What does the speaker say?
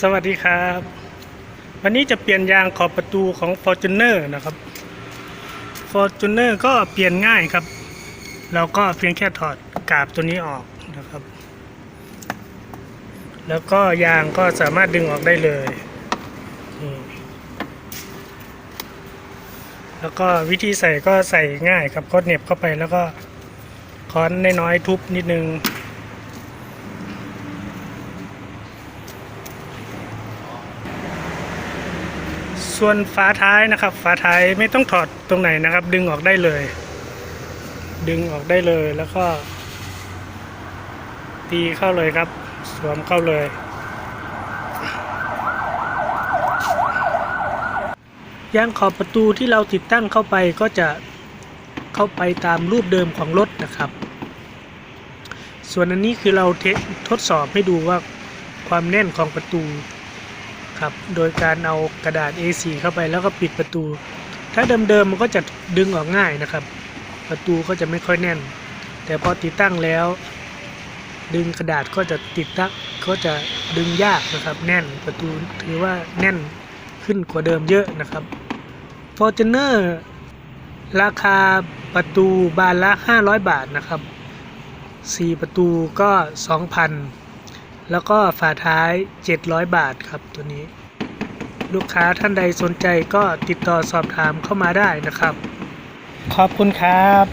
สวัสดีครับ วันนี้จะเปลี่ยนยางขอบประตูของ Fortuner นะครับ Fortuner ก็เปลี่ยนง่ายครับ เราก็เพียงแค่ถอดกาบตัวนี้ออกนะครับ แล้วก็ยางก็สามารถดึงออกได้เลย แล้วก็วิธีใส่ก็ใส่ง่ายครับก็เหน็บเข้าไปแล้วก็ค้อนน้อยๆทุบนิดนึง ส่วนฝาท้ายนะครับ ฝาท้ายไม่ต้องถอดตรงไหนนะครับ ดึงออกได้เลย ดึงออกได้เลยแล้วก็ ตีเข้าเลยครับ สวมเข้าเลยยางขอบประตูที่เราติดตั้งเข้าไปก็จะเข้าไปตามรูปเดิมของรถนะครับ ส่วนอันนี้คือเราเททดสอบให้ดูว่าความแน่นของประตู ครับโดยการเอากระดาษ A4 เข้าไปแล้วก็ปิดประตู ถ้าเดิมๆมันก็จะดึงออกง่ายนะครับ ประตูก็จะไม่ค่อยแน่น แต่พอติดตั้งแล้ว ดึงกระดาษก็จะติดตั้งก็จะดึงยากนะครับ แน่นประตูถือว่าแน่นขึ้นกว่าเดิมเยอะนะครับ Fortuner ราคาประตูบานละ 500 บาทนะครับ 4 ประตูก็ 2,000 แล้วก็ฝาท้าย 700 บาทครับตัวนี้ ลูกค้าท่านใดสนใจก็ติดต่อสอบถามเข้ามาได้นะครับ ขอบคุณครับ